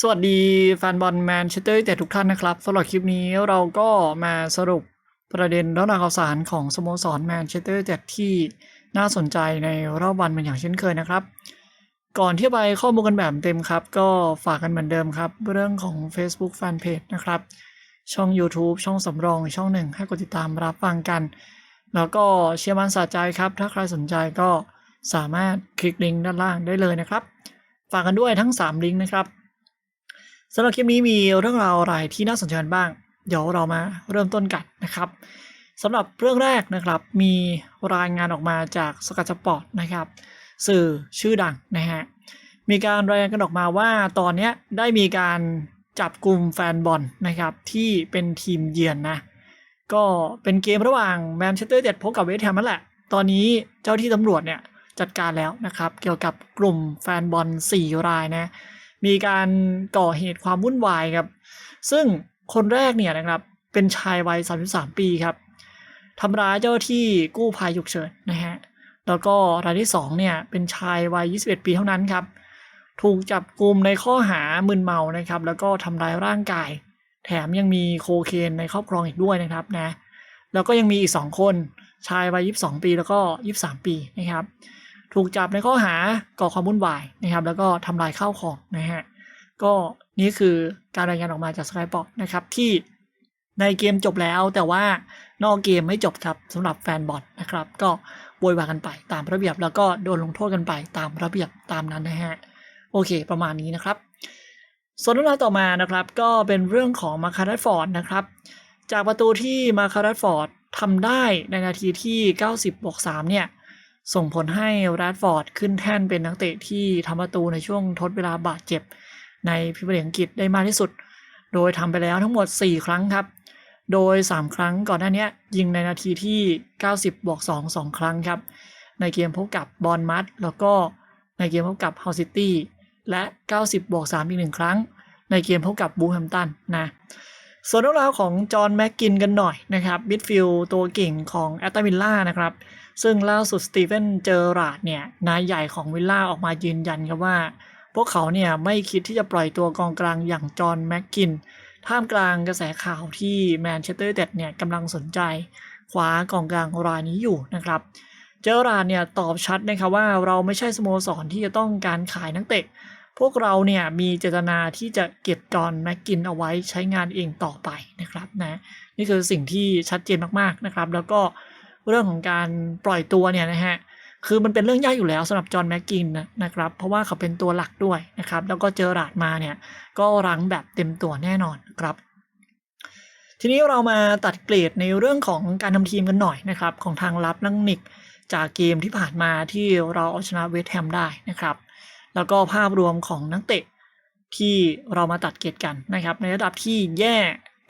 สวัสดีแฟนบอลแมนเชสเตอร์ยูไนเต็ดทุกท่านนะครับสำหรับคลิปนี้เราก็มาสรุปประเด็นเรื่องราวข่าวสารของสโมสรแมนเชสเตอร์ยูไนเต็ดที่น่าสนใจในรอบวันเป็นอย่างเช่นเคยนะครับ ก่อนที่ไปข้อมูลกันแบบเต็มครับ ก็ฝากกันเหมือนเดิมครับ เรื่องของ Facebook Fanpage นะครับ ช่อง YouTube ช่องสำรองช่องหนึ่งให้กดติดตามรับฟังกัน แล้วก็เชียร์มันสะใจครับ ถ้าใครสนใจก็สามารถคลิกลิงก์ด้านล่างได้เลยนะครับ ฝากกันด้วยทั้ง 3 ลิงก์นะครับ สำหรับคลิปนี้มีเรื่องราวอะไรที่น่าสนใจบ้าง เดี๋ยวเรามาเริ่มต้นกันนะครับสำหรับเรื่องแรกนะครับมีรายงานออกมาจากสกัดสปอร์ตนะครับ สื่อชื่อดังนะฮะมีการรายงานกันออกมาว่าตอนนี้ได้มีการจับกลุ่มแฟนบอลนะครับที่เป็นทีมเยือนนะก็เป็นเกมระหว่างแมนเชสเตอร์ยูไนเต็ดพบกับเวสต์แฮมนั่นแหละ ตอนนี้เจ้าที่ตำรวจเนี่ยจัดการแล้วนะครับ เกี่ยวกับกลุ่มแฟนบอล4รายนะ มีการก่อเหตุความวุ่นวายครับ ซึ่งคนแรกเนี่ยนะครับเป็นชายวัย 33 ปีครับทำร้ายเจ้าที่กู้ภัยฉุกเฉินนะฮะแล้วก็รายที่2เนี่ยเป็นชายวัย 21 ปีเท่านั้นครับ ถูกจับกลุ่มในข้อหามึนเมานะครับ แล้วก็ทำร้ายร่างกาย แถมยังมีโคเคนในครอบครองอีกด้วยนะครับนะแล้วก็ยังมีอีก 2 คนชายวัย 22 ปีแล้วก็ 23 ปีนะครับ ถูกจับในข้อหาก่อความวุ่นวายนะครับ แล้วก็ทำลายข้าวของนะฮะก็นี่คือการรายงานออกมาจากสกายปอร์นะครับที่ในเกมจบแล้วแต่ว่านอกเกมไม่จบครับสำหรับแฟนบอลนะครับ ก็โวยวายกันไปตามระเบียบ แล้วก็โดนลงโทษกันไปตามระเบียบตามนั้นนะฮะโอเค ประมาณนี้นะครับส่วนเรื่องราวต่อมานะครับก็เป็นเรื่องของมาคาร์ดฟอร์ดนะครับ จากประตูที่มาคาร์ดฟอร์ดทำได้ในนาทีที่ 90บวก3เนี่ย ส่งผลให้แรดฟอร์ดขึ้นแท่นเป็นนักเตะที่ทำประตูในช่วงทดเวลาบาดเจ็บ ในพรีเมียร์ลีกอังกฤษได้มากที่สุด โดยทำไปแล้วทั้งหมด 4 ครั้งครับ โดย 3 ครั้งก่อนหน้านี้ยิงในนาทีที่ 90บวก2 2 ครั้งครับ ในเกมพบกับบอลมัดแล้วก็ในเกมพบกับเฮาซิตี้และ 90บวก3อีกหนึ่งครั้ง ในเกมพบกับบูแฮมตันนะส่วนเรื่องราวของจอห์นแม็กกินกันหน่อยนะครับมิดฟิลด์ตัวเก่งของแอตตาวิลล่านะครับ ซึ่งล่าสุดสตีเฟนเจอราร์ดเนี่ยนายใหญ่ของวิลล่าออกมายืนยันครับว่า พวกเขาเนี่ยไม่คิดที่จะปล่อยตัวกองกลางอย่างจอห์นแม็กกิน ท่ามกลางกระแสข่าวที่แมนเชสเตอร์ยูไนเต็ดเนี่ยกำลังสนใจคว้ากองกลางรายนี้อยู่นะครับ เจอราร์ดเนี่ยตอบชัดนะครับว่าเราไม่ใช่สโมสรที่จะต้องการขายนักเตะพวกเราเนี่ยมีเจตนาที่จะเก็บจอห์นแม็กกินเอาไว้ใช้งานเองต่อไปนะครับนะนี่คือสิ่งที่ชัดเจนมากๆนะครับ แล้วก็ เรื่องของการปล่อยตัวเนี่ยนะฮะคือมันเป็นเรื่องยากอยู่แล้วสำหรับจอห์นแม็กกินนะครับ เพราะว่าเขาเป็นตัวหลักด้วยนะครับ แล้วก็เจอราดมาเนี่ย ก็รั้งแบบเต็มตัวแน่นอนครับ ทีนี้เรามาตัดเกรดในเรื่องของการทำทีมกันหน่อยนะครับ ของทางลับนังนิกจากเกมที่ผ่านมาที่เราเอาชนะเวสแฮมได้นะครับ แล้วก็ภาพรวมของนักเตะที่เรามาตัดเกรดกันนะครับ ในระดับที่แย่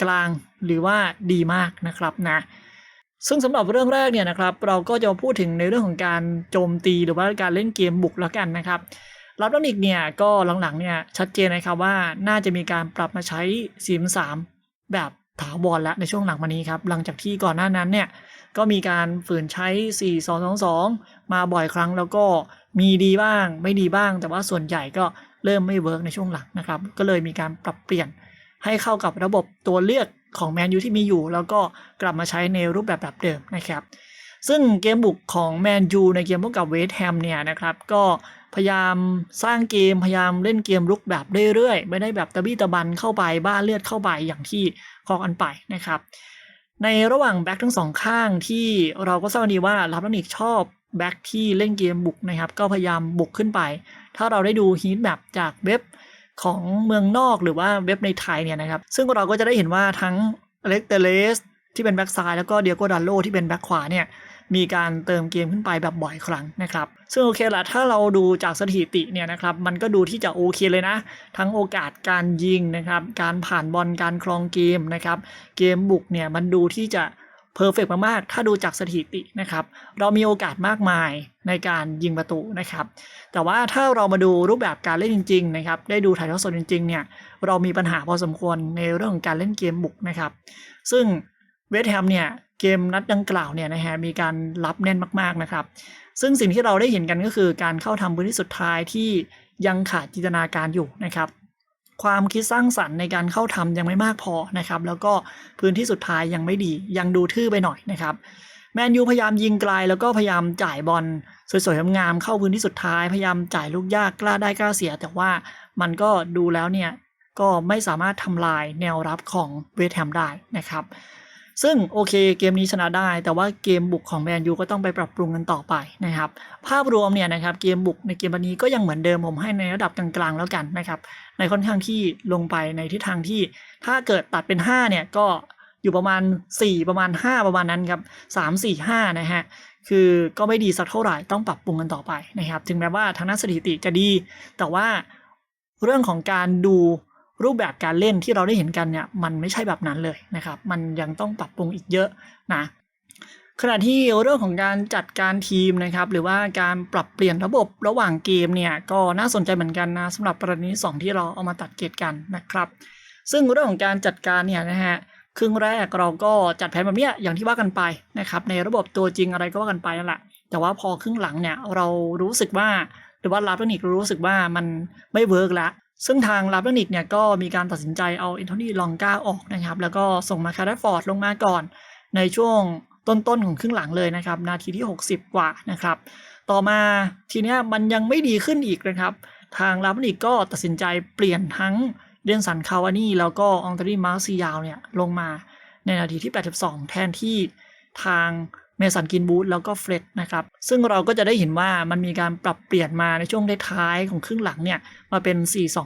กลางหรือว่าดีมากนะครับนะ ซึ่งสำหรับเรื่องแรกเนี่ยนะครับ เราก็จะพูดถึงในเรื่องของการโจมตีหรือว่าการเล่นเกมบุกแล้วกันนะครับรับดันิกเนี่ยก็หลังๆเนี่ยชัดเจนนะครับว่าน่าจะมีการปรับมาใช้4 3แบบถาวรแล้วในช่วงหลังมานี้ครับ หลังจากที่ก่อนหน้านั้นเนี่ยก็มีการฝืนใช้ 4 2 2 2 มาบ่อยครั้งแล้วก็มีดีบ้างไม่ดีบ้าง แต่ว่าส่วนใหญ่ก็เริ่มไม่เวิร์กในช่วงหลังนะครับ ก็เลยมีการปรับเปลี่ยนให้เข้ากับระบบตัวเลือก ของแมนยูที่มีอยู่ แล้วก็กลับมาใช้ในรูปแบบแบบเดิมนะครับซึ่งเกมบุกของแมนยูในเกมพบกับเวสต์แฮมเนี่ยนะครับก็พยายามสร้างเกมพยายามเล่นเกมรุกแบบเรื่อยๆ ไม่ได้แบบตะบี้ตะบันเข้าไปบ้าเลือดเข้าไปอย่างที่คอกันไปนะครับในระหว่างแบ็คทั้งสองข้างที่เราก็ทราบดีว่าลาบนิกชอบแบ็คที่เล่นเกมบุกนะครับก็พยายามบุกขึ้นไป ถ้าเราได้ดูฮีทแมปจากเว็บ ของเมืองนอกหรือว่าเว็บในไทยเนี่ยนะครับ ซึ่งเราก็จะได้เห็นว่าทั้งอเล็กเตเลสที่เป็นแบ็คซ้ายแล้วก็เดียโกดันโลที่เป็นแบ็คขวาเนี่ยมีการเติมเกมขึ้นไปแบบบ่อยครั้งนะครับ ซึ่งโอเคละถ้าเราดูจากสถิติเนี่ยนะครับ มันก็ดูที่จะโอเคเลยนะ ทั้งโอกาสการยิงนะครับ การผ่านบอลการครองเกมนะครับ เกมบุกเนี่ยมันดูที่จะ เพอร์เฟกมากๆ ถ้าดูจากสถิตินะครับ เรามีโอกาสมากมายในการยิงประตูนะครับ แต่ว่าถ้าเรามาดูรูปแบบการเล่นจริง ๆ นะครับ ได้ดูถ่ายทอดสดจริง ๆ เนี่ย เรามีปัญหาพอสมควรในเรื่องของการเล่นเกมบุกนะครับ ซึ่งเวสต์แฮมเนี่ยเกมนัดดังกล่าวเนี่ยนะฮะมีการรับแน่นมากๆนะครับ ซึ่งสิ่งที่เราได้เห็นกันก็คือการเข้าทำพื้นที่สุดท้ายที่ยังขาดจินตนาการอยู่นะครับ ความคิดสร้างสรรค์ในการเข้าทำยังไม่มากพอนะครับ แล้วก็พื้นที่สุดท้ายยังไม่ดียังดูทื่อไปหน่อยนะครับแมนยูพยายามยิงไกลแล้วก็พยายามจ่ายบอลสวยๆงามๆเข้าพื้นที่สุดท้าย พยายามจ่ายลูกยากกล้าได้กล้าเสีย แต่ว่ามันก็ดูแล้วเนี่ยก็ไม่สามารถทำลายแนวรับของเวทแฮมได้นะครับ ซึ่งโอเคเกมนี้ชนะได้ แต่ว่าเกมบุกของแมนยูก็ต้องไปปรับปรุงกันต่อไปนะครับ ภาพรวมเนี่ยนะครับเกมบุกในเกมวันนี้ก็ยังเหมือนเดิมผมให้ในระดับกลางๆแล้วกันนะครับ ในค่อนข้างที่ลงไปในทิศทางที่ถ้าเกิดตัดเป็น 5 เนี่ยก็อยู่ประมาณ 4 ประมาณ 5 ประมาณนั้นครับ 3 4 5 นะฮะ คือก็ไม่ดีสักเท่าไหร่ต้องปรับปรุงกันต่อไปนะครับ ถึงแม้ว่าทางด้านสถิติจะดี แต่ว่าเรื่องของการดู รูปแบบการเล่นที่เราได้เห็นกันเนี่ยมันไม่ใช่แบบนั้นเลยนะครับ มันยังต้องปรับปรุงอีกเยอะนะขณะที่เรื่องของการจัดการทีมนะครับ หรือว่าการปรับเปลี่ยนระบบระหว่างเกมเนี่ยก็น่าสนใจเหมือนกันนะสำหรับประเด็นที่สองที่เราเอามาตัดเกตกันนะครับ ซึ่งเรื่องของการจัดการเนี่ยนะฮะครึ่งแรกเราก็จัดแผนแบบเนี้ยอย่างที่ว่ากันไปนะครับในระบบตัวจริงอะไรก็ว่ากันไปนั่นแหละแต่ว่าพอครึ่งหลังเนี่ยเรารู้สึกว่าหรือว่าลาฟเทนิกรู้สึกว่ามันไม่เวิร์กละ ซึ่งทางลาฟเทนิกเนี่ยก็มีการตัดสินใจเอาเอนโทนีลองกาออกนะครับ แล้วก็ส่งมาคาร์ดฟอร์ดลงมาก่อน ในช่วงต้นๆของครึ่งหลังเลยนะครับ นาทีที่ 60 กว่านะครับ ต่อมาทีเนี้ยมันยังไม่ดีขึ้นอีกนะครับ ทางลาฟนิกก็ตัดสินใจเปลี่ยนทั้งเดนสันคาวานี่แล้วก็องตรีมาร์ซิยาวเนี่ยลงมาในนาทีที่ 82 แทนที่ทาง เมสันกินบูธแล้วก็เฟรดนะครับ ซึ่งเราก็จะได้เห็นว่ามันมีการปรับเปลี่ยนมาในช่วงท้ายของครึ่งหลังเนี่ย มาเป็น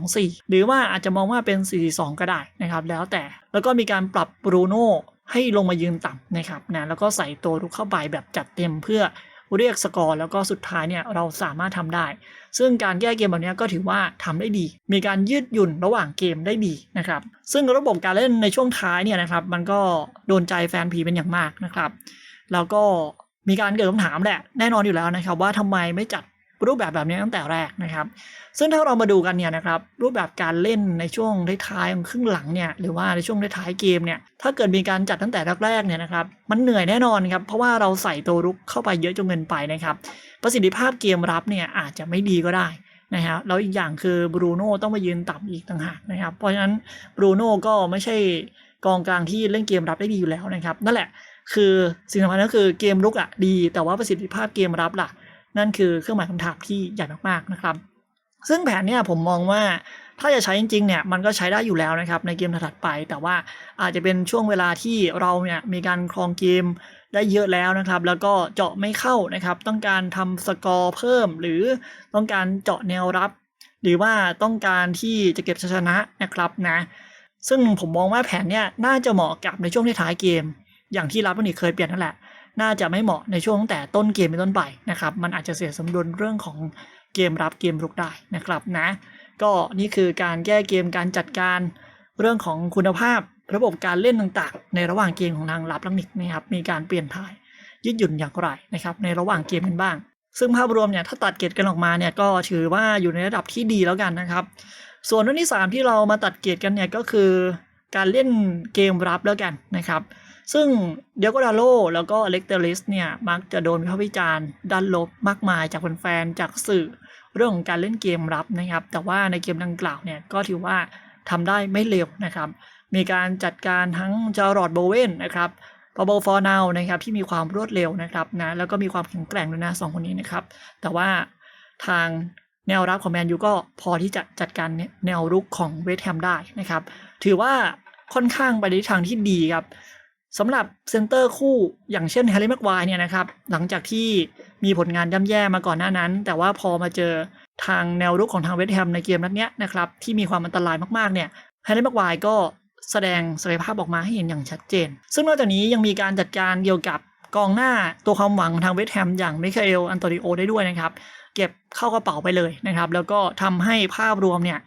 4-2-4 หรือว่าอาจจะมองว่าเป็น 4-2 ก็ได้นะครับ แล้วแต่แล้วก็มีการปรับบรูโน่ให้ลงมายืนต่ำนะครับนะแล้วก็ใส่ตัวรุกเข้าไปแบบจัดเต็มเพื่อเรียกสกอร์แล้วก็สุดท้ายเนี่ยเราสามารถทำได้ ซึ่งการแก้เกมแบบนี้ก็ถือว่าทำได้ดี มีการยืดหยุ่นระหว่างเกมได้ดีนะครับ ซึ่งระบบการเล่นในช่วงท้ายเนี่ยนะครับ มันก็โดนใจแฟนผีเป็นอย่างมากนะครับ แล้วก็มีการเกิดคำถามแหละแน่นอนอยู่แล้วนะครับว่าทำไมไม่จัดรูปแบบแบบนี้ตั้งแต่แรกนะครับ ซึ่งถ้าเรามาดูกันเนี่ยนะครับรูปแบบการเล่นในช่วงท้ายๆของครึ่งหลังเนี่ยหรือว่าในช่วงท้ายๆเกมเนี่ยถ้าเกิดมีการจัดตั้งแต่แรกๆเนี่ยนะครับมันเหนื่อยแน่นอนครับเพราะว่าเราใส่ตัวรุกเข้าไปเยอะจนเกินไปนะครับประสิทธิภาพเกมรับเนี่ยอาจจะไม่ดีก็ได้นะฮะแล้วอีกอย่างคือบรูโน่ต้องมายืนต่ำอีกต่างหากนะครับเพราะฉะนั้นบรูโน่ก็ไม่ใช่กองกลางที่เล่นเกมรับได้ดีอยู่แล้วนะครับนั่นแหละ คือสิ่งสำคัญก็คือเกมรุกอะดี แต่ว่าประสิทธิภาพเกมรับล่ะ นั่นคือเครื่องหมายคำถามที่ใหญ่มากๆนะครับ ซึ่งแผนเนี่ยผมมองว่าถ้าจะใช้จริงๆเนี่ยมันก็ใช้ได้อยู่แล้วนะครับในเกมถัดไป แต่ว่าอาจจะเป็นช่วงเวลาที่เราเนี่ยมีการครองเกมได้เยอะแล้วนะครับ แล้วก็เจาะไม่เข้านะครับ ต้องการทำสกอร์เพิ่ม หรือต้องการเจาะแนวรับ หรือว่าต้องการที่จะเก็บชัยชนะนะครับนะ ซึ่งผมมองว่าแผนเนี่ยน่าจะเหมาะกับในช่วงท้ายเกม อย่างที่รับวันนี้เคยเปลี่ยนนั่นแหละ น่าจะไม่เหมาะในช่วงตั้งแต่ต้นเกมเป็นต้นไปนะครับ มันอาจจะเสียสมดุลเรื่องของเกมรับเกมรุกได้นะครับนะ ก็นี่คือการแก้เกมการจัดการเรื่องของคุณภาพระบบการเล่นต่างๆ ในระหว่างเกมของทางรับลังนิกนะครับ มีการเปลี่ยนถ่ายยืดหยุ่นอย่างไรนะครับ ในระหว่างเกมกันบ้าง ซึ่งภาพรวมเนี่ยถ้าตัดเกรดกันออกมาเนี่ยก็ถือว่าอยู่ในระดับที่ดีแล้วกันนะครับ ส่วนเรื่องที่ 3 ที่เรามาตัดเกรดกันเนี่ยก็คือการเล่นเกมรับแล้วกันนะครับ ซึ่งเดียโกดาโลแล้วก็อเล็กเตอริสเนี่ยมักจะโดนวิพากษ์วิจารณ์ด้านลบมากมายจากแฟนๆจากสื่อเรื่องของการเล่นเกมรับนะครับ แต่ว่าในเกมดังกล่าวเนี่ยก็ถือว่าทำได้ไม่เลวนะครับ มีการจัดการทั้งจารอดโบเวนนะครับปาโบฟอร์นาวนะครับที่มีความรวดเร็วนะครับนะแล้วก็มีความแข็งแกร่งด้วยนะสองคนนี้นะครับ แต่ว่าทางแนวรับของแมนยูก็พอที่จะจัดการแนวรุกของเวสต์แฮมได้นะครับ ถือว่าค่อนข้างไปในทางที่ดีครับ สำหรับเซนเตอร์คู่อย่างเช่นแฮร์รี่แม็กวายเนี่ยนะครับ หลังจากที่มีผลงานย่ำแย่มาก่อนหน้านั้น แต่ว่าพอมาเจอทางแนวรุกของทางเวสต์แฮมในเกมนัดเนี้ยนะครับที่มีความอันตรายมากๆเนี่ยแฮร์รี่แม็กวายก็แสดงศักยภาพออกมาให้เห็นอย่างชัดเจน ซึ่งนอกจากนี้ยังมีการจัดการเกี่ยวกับกองหน้าตัวความหวังของทางเวสต์แฮมอย่างมิคาเอลอันโตนิโอได้ด้วยนะครับ เก็บเข้ากระเป๋าไปเลยนะครับ แล้วก็ทำให้ภาพรวมเนี่ย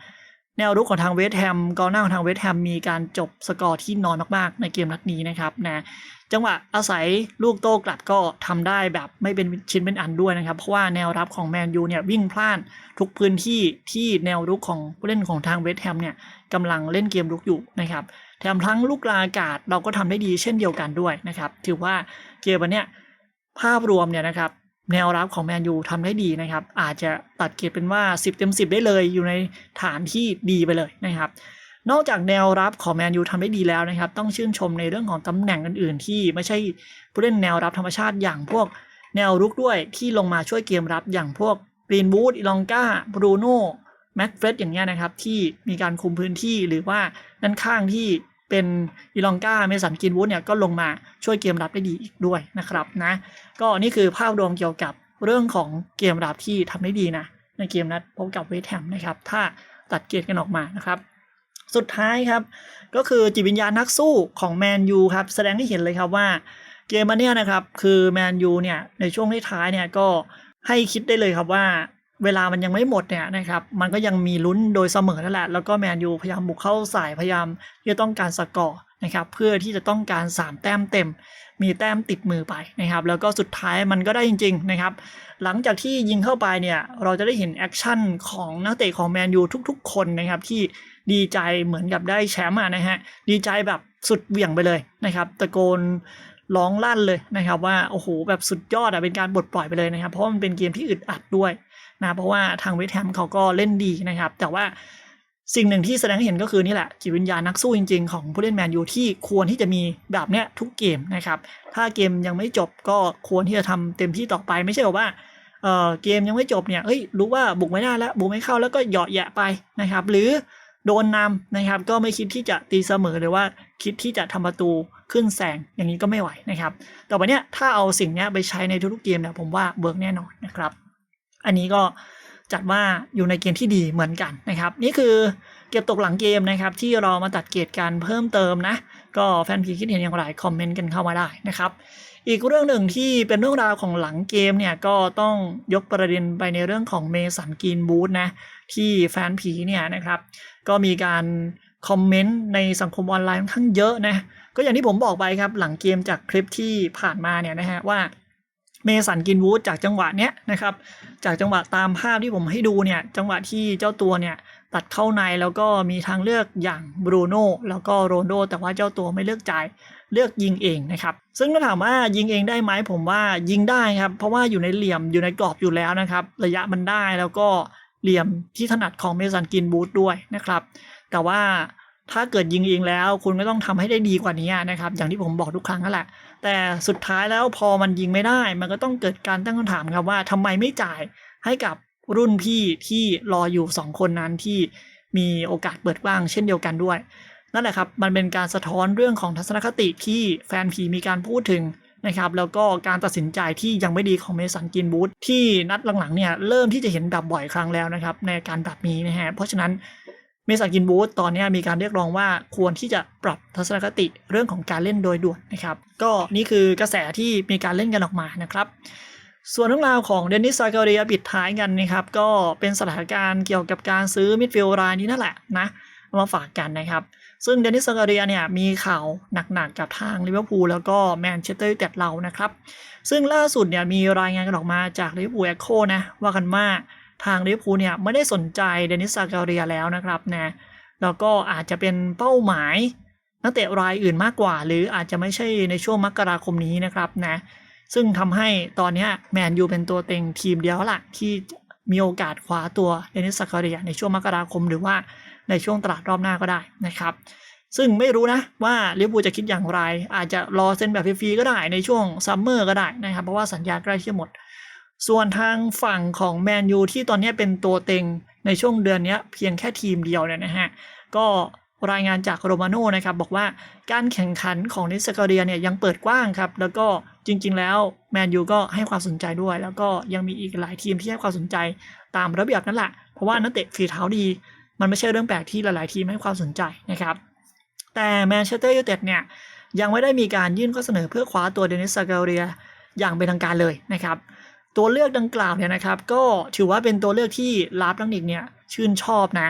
แนวรุกของทางเวสต์แฮมกองหน้าของทางเวสต์แฮมมีการจบสกอร์ที่น้อยมากๆ ในเกมนัดนี้นะครับนะจังหวะอาศัยลูกโต้กลับก็ทำได้แบบไม่เป็นชิ้นเป็นอันด้วยนะครับ เพราะว่าแนวรับของแมนยูเนี่ยวิ่งพลานทุกพื้นที่ที่แนวรุกของผู้เล่นของทางเวสต์แฮมเนี่ยกำลังเล่นเกมรุกอยู่นะครับแถมทั้งลูกลาอากาศเราก็ทำได้ดีเช่นเดียวกันด้วยนะครับถือว่าเกมวันเนี้ยภาพรวมเนี่ยนะครับ แนวรับของแมนยูทำได้ดีนะครับ อาจจะตัดเกรดเป็นว่า 10 เต็ม 10 ได้เลยอยู่ในฐานที่ดีไปเลยนะครับ นอกจากแนวรับของแมนยูทำได้ดีแล้วนะครับ ต้องชื่นชมในเรื่องของตำแหน่งอื่นๆ ที่ไม่ใช่ผู้เล่นแนวรับธรรมชาติอย่างพวกแนวรุกด้วยที่ลงมาช่วยเกมรับอย่างพวกกรีนบูธอีลองกาบรูโน่แม็กเฟรดอย่างเงี้ยนะครับ ที่มีการคุมพื้นที่หรือว่าด้านข้างที่ เป็นอีลองกาเมสันกินวูดเนี่ยก็ลงมาช่วยเกมรับได้ดีอีกด้วยนะครับนะก็นี่คือภาพรวมเกี่ยวกับเรื่องของเกมรับที่ทำได้ดีนะในเกมนัดพบกับเวสต์แฮมนะครับถ้าตัดเกมกันออกมานะครับสุดท้ายครับ ก็คือจิตวิญญาณนักสู้ของแมนยูครับ แสดงให้เห็นเลยครับว่าเกมมันเนี่ยนะครับ คือแมนยูเนี่ยในช่วงท้ายเนี่ยก็ให้คิดได้เลยครับว่า เวลามันยังไม่หมดเนี่ยนะครับ มันก็ยังมีลุ้นโดยเสมอนั่นแหละ แล้วก็แมนยูพยายามบุกเข้าใส่พยายามที่จะต้องการสกอร์นะครับ เพื่อที่จะต้องการ 3 แต้มเต็ม มีแต้มติดมือไปนะครับ แล้วก็สุดท้ายมันก็ได้จริง ๆนะครับ หลังจากที่ยิงเข้าไปเนี่ยเราจะได้เห็นแอคชั่นของนักเตะของแมนยูทุก ๆ คนนะครับที่ดีใจเหมือนกับได้แชมป์นะฮะดีใจแบบสุดเหวี่ยงไปเลยนะครับ ตะโกนร้องลั่นเลยนะครับว่าโอ้โหแบบสุดยอดอะเป็นการบดปล่อยไปเลยนะครับ เพราะมันเป็นเกมที่อึดอัดด้วย นะเพราะว่าทางเวสต์แฮมเขาก็เล่นดีนะครับ แต่ว่าสิ่งหนึ่งที่แสดงให้เห็นก็คือนี่แหละจิตวิญญาณนักสู้จริงๆ ของผู้เล่นแมนยูที่ควรที่จะมีแบบเนี้ยทุกเกมนะครับ ถ้าเกมยังไม่จบก็ควรที่จะทำเต็มที่ต่อไปไม่ใช่แบบว่าเออเกมยังไม่จบเนี่ยเฮ้ยรู้ว่าบุกไม่ได้แล้วบุกไม่เข้าแล้วก็เหยาะแยะไปนะครับ หรือโดนนำนะครับ ก็ไม่คิดที่จะตีเสมอหรือว่าคิดที่จะทำประตูขึ้นแซงอย่างนี้ก็ไม่ไหวนะครับต่อไปเนี้ยถ้าเอาสิ่งเนี้ยไปใช้ในทุกๆเกมเนี่ยผมว่าเบิร์กแน่นอนนะครับ อันนี้ก็จัดว่าอยู่ในเกณฑ์ที่ดีเหมือนกันนะครับ นี่คือเก็บตกหลังเกมนะครับ ที่เรามาตัดเกรดกันเพิ่มเติมนะ ก็แฟนพีคิดเห็นอย่างไรคอมเมนต์กันเข้ามาได้นะครับ อีกเรื่องหนึ่งที่เป็นเรื่องราวของหลังเกมเนี่ยก็ต้องยกประเด็นไปในเรื่องของเมสันกีนบูธนะที่แฟนผีเนี่ยนะครับก็มีการคอมเมนต์ในสังคมออนไลน์ค่อนข้างเยอะนะก็อย่างที่ผมบอกไปครับหลังเกมจากคลิปที่ผ่านมาเนี่ยนะฮะว่า เมสันกินวูดจากจังหวะเนี้ยนะครับ จากจังหวะตามภาพที่ผมให้ดูเนี่ยจังหวะที่เจ้าตัวเนี่ยตัดเข้าในแล้วก็มีทางเลือกอย่างบรูโน่แล้วก็โรนโดแต่ว่าเจ้าตัวไม่เลือกจ่ายเลือกยิงเองนะครับ ซึ่งถ้าถามว่ายิงเองได้ไหมผมว่ายิงได้ครับ เพราะว่าอยู่ในเหลี่ยมอยู่ในกรอบอยู่แล้วนะครับ ระยะมันได้แล้วก็เหลี่ยมที่ถนัดของเมสันกินบูธด้วยนะครับ แต่ว่าถ้าเกิดยิงเองแล้ว คุณก็ต้องทำให้ได้ดีกว่านี้นะครับ อย่างที่ผมบอกทุกครั้งนั่นแหละ แต่สุดท้ายแล้วพอมันยิงไม่ได้ มันก็ต้องเกิดการตั้งคำถามครับว่าทำไมไม่จ่ายให้กับรุ่นพี่ที่รออยู่สองคนนั้นที่มีโอกาสเปิดกว้างเช่นเดียวกันด้วย นั่นแหละครับ มันเป็นการสะท้อนเรื่องของทัศนคติที่แฟนผีมีการพูดถึงนะครับแล้วก็การตัดสินใจที่ยังไม่ดีของเมสันกินบูธที่นัดหลังๆเนี่ยเริ่มที่จะเห็นดับบ่อยครั้งแล้วนะครับในการแบบนี้นะฮะเพราะฉะนั้น เมสันกินบูธตอนนี้มีการเรียกร้องว่าควรที่จะปรับทัศนคติเรื่องของการเล่นโดยด่วนนะครับ ก็นี่คือกระแสที่มีการเล่นกันออกมานะครับ ส่วนเรื่องราวของเดนนิสซากาเรียปิดท้ายกันนะครับ ก็เป็นสถานการณ์เกี่ยวกับการซื้อมิดฟิลด์รายนี้นั่นแหละนะมาฝากกันนะครับ ซึ่งเดนนิสซากาเรียเนี่ยมีข่าวหนักๆกับทางลิเวอร์พูลแล้วก็แมนเชสเตอร์ยูไนเต็ดเรานะครับ ซึ่งล่าสุดเนี่ยมีรายงานกันออกมาจากลิเวอร์พูลเอ็กโคนะว่ากันว่า ทางลิเวอร์พูลเนี่ยไม่ได้สนใจเดนิสซากาเรียแล้วนะครับนะแล้วก็อาจจะเป็นเป้าหมายนักเตะรายอื่นมากกว่า หรืออาจจะไม่ใช่ในช่วงมกราคมนี้นะครับนะซึ่งทำให้ตอนนี้แมนยูเป็นตัวเต็งทีมเดียวละที่มีโอกาสคว้าตัวเดนิสซาคาเรียในช่วงมกราคมหรือว่าในช่วงตลาดรอบหน้าก็ได้นะครับซึ่งไม่รู้นะว่าลิเวอร์พูลจะคิดอย่างไร อาจจะรอเซ็นแบบฟรีๆก็ได้ในช่วงซัมเมอร์ก็ได้นะครับ เพราะว่าสัญญาใกล้ที่จะหมด ส่วนทางฝั่งของแมนยูที่ตอนนี้เป็นตัวเต็งในช่วงเดือนนี้เพียงแค่ทีมเดียวเนี่ยนะฮะ ก็รายงานจากโรมาโน่นะครับ บอกว่าการแข่งขันของนิสกาเรียเนี่ยยังเปิดกว้างครับ แล้วก็จริง ๆ แล้วแมนยูก็ให้ความสนใจด้วย แล้วก็ยังมีอีกหลายทีมที่ให้ความสนใจตามระเบียบนั่นแหละ เพราะว่านักเตะฝีเท้าดี มันไม่ใช่เรื่องแปลกที่หลาย ๆ ทีมให้ความสนใจนะครับ แต่แมนเชสเตอร์ยูไนเต็ดเนี่ยยังไม่ได้มีการยื่นข้อเสนอเพื่อคว้าตัวเดนิสซากาเรียอย่างเป็นทางการเลยนะครับ ตัวเลือกดังกล่าวเนี่ยนะครับ ก็ถือว่าเป็นตัวเลือกที่ลาบลังนิกเนี่ยชื่นชอบนะ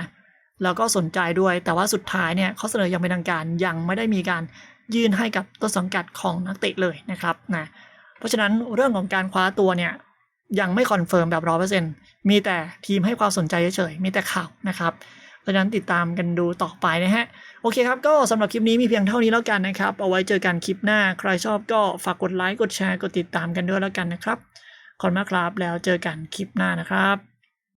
แล้วก็สนใจด้วยแต่ว่าสุดท้ายเนี่ยเขาเสนออย่างเป็นทางการยังไม่ได้มีการยื่นให้กับต้นสังกัดของนักเตะเลยนะครับนะเพราะฉะนั้นเรื่องของการคว้าตัวเนี่ยยังไม่คอนเฟิร์มแบบร้อเปอร์เซ็นต์มีแต่ทีมให้ความสนใจเฉยๆ มีแต่ข่าวนะครับ เพราะฉะนั้นติดตามกันดูต่อไปนะฮะ โอเคครับ ก็สำหรับคลิปนี้มีเพียงเท่านี้แล้วกันนะครับ เอาไว้เจอกันคลิปหน้า ใครชอบก็ฝากกดไลค์ กดแชร์ กดติดตามกันด้วยแล้วกันนะครับ ขอบคุณมากครับ แล้วเจอกันคลิปหน้านะครับ